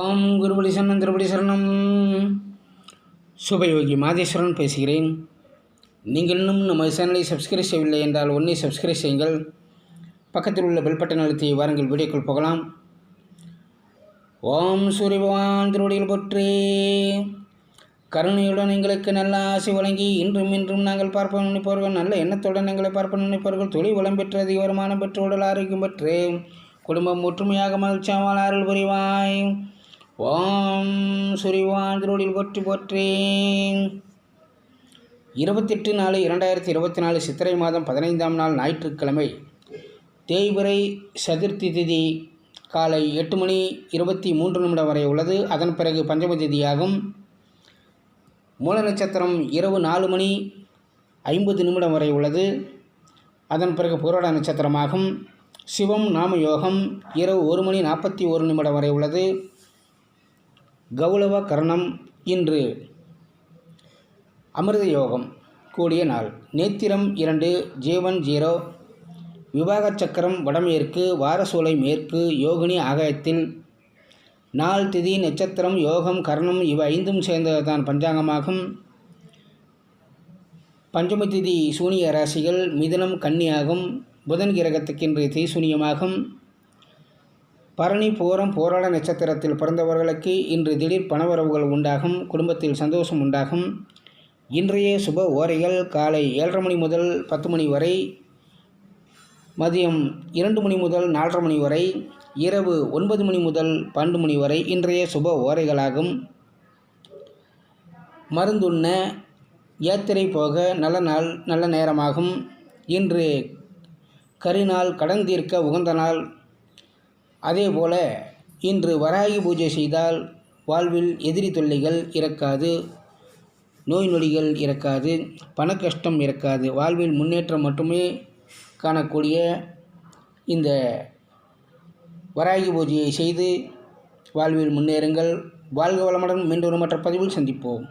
ஓம் குருபடி சரணம் திருபடி சரணம். சுபயோகி மாதேஸ்வரன் பேசுகிறேன். நீங்கள் இன்னும் நம்ம சேனலை சப்ஸ்கிரைப் செய்யவில்லை என்றால் ஒன்றே சப்ஸ்கிரைப் செய்யுங்கள். பக்கத்தில் உள்ள பெல் பட்டன் அழுத்தி வாருங்கள் வீடியோக்கள் போகலாம். ஓம் சூரிய பகவான் திருவடியில் போற்றே. கருணையுடன் எங்களுக்கு நல்ல ஆசை வழங்கி இன்றும் இன்றும் நாங்கள் பார்ப்போம் நினைப்பவர்கள் நல்ல எண்ணத்துடன் எங்களை பார்ப்போம் நினைப்பவர்கள் தொழில் வளம் பெற்று அதிக வருமானம் பெற்று உடல் ஆரோக்கியம் பெற்று. குடும்பம் ஒற்றுமையாக மகிழ்ச்சியாக அருள் புரிவாய். ஓம் சூரியவான் போற்றி போற்றேன் இருபத்தெட்டு நாலு இரண்டாயிரத்தி இருபத்தி நாலு சித்திரை மாதம் பதினைந்தாம் நாள் ஞாயிற்றுக்கிழமை தேய்பிறை சதுர்த்தி திதி காலை எட்டு மணி இருபத்தி மூன்று நிமிடம் வரை உள்ளது. அதன் பிறகு பஞ்சம திதியாகும். மூல நட்சத்திரம் இரவு நாலு மணி ஐம்பது நிமிடம் வரை உள்ளது. அதன் பிறகு புரோட நட்சத்திரமாகும். சிவம் நாம யோகம் இரவு ஒரு மணி நாற்பத்தி ஒரு நிமிடம் வரை உள்ளது. கௌளவ கரணம் இன்று. அமிர்த யோகம் கூடிய நாள். நேத்திரம் இரண்டு ஜீவன் ஜீரோ. விவாக சக்கரம் வடமேற்கு வாரசூலை மேற்கு யோகினி ஆகாயத்தில். நாள் திதி நட்சத்திரம் யோகம் கரணம் இவை ஐந்தும் சேர்ந்ததுதான் பஞ்சாங்கமாகும். பஞ்சம திதி சூனிய ராசிகள் மிதனம் கன்னியாகும். புதன் கிரகத்துக்கென்று தீசூனியமாகும் பரணி பூரம் போராட நட்சத்திரத்தில் பிறந்தவர்களுக்கு இன்று திடீர் பணவரவுகள் உண்டாகும் குடும்பத்தில் சந்தோஷம் உண்டாகும். இன்றைய சுப ஓரைகள் காலை ஏழரை மணி முதல் பத்து மணி வரை மதியம் இரண்டு மணி முதல் நாலரை மணி வரை இரவு ஒன்பது மணி முதல் பன்னெண்டு மணி வரை இன்றைய சுப ஓரைகளாகும். மருந்துண்ண யாத்திரை போக நல்ல நாள் நல்ல நேரமாகும். இன்று கரிநாள் கடன் தீர்க்க உகந்த நாள் அதேபோல இன்று வராகி பூஜை செய்தால் வாழ்வில் எதிரி தொல்லைகள் இறக்காது நோய் நொடிகள் இறக்காது பண கஷ்டம் இறக்காது. வாழ்வில் முன்னேற்றம் மட்டுமே காணக்கூடிய இந்த வராகி பூஜையை செய்து வாழ்வில் முன்னேறுங்கள். வாழ்க வளமுடன் மீண்டும் மற்ற பதிவில் சந்திப்போம்.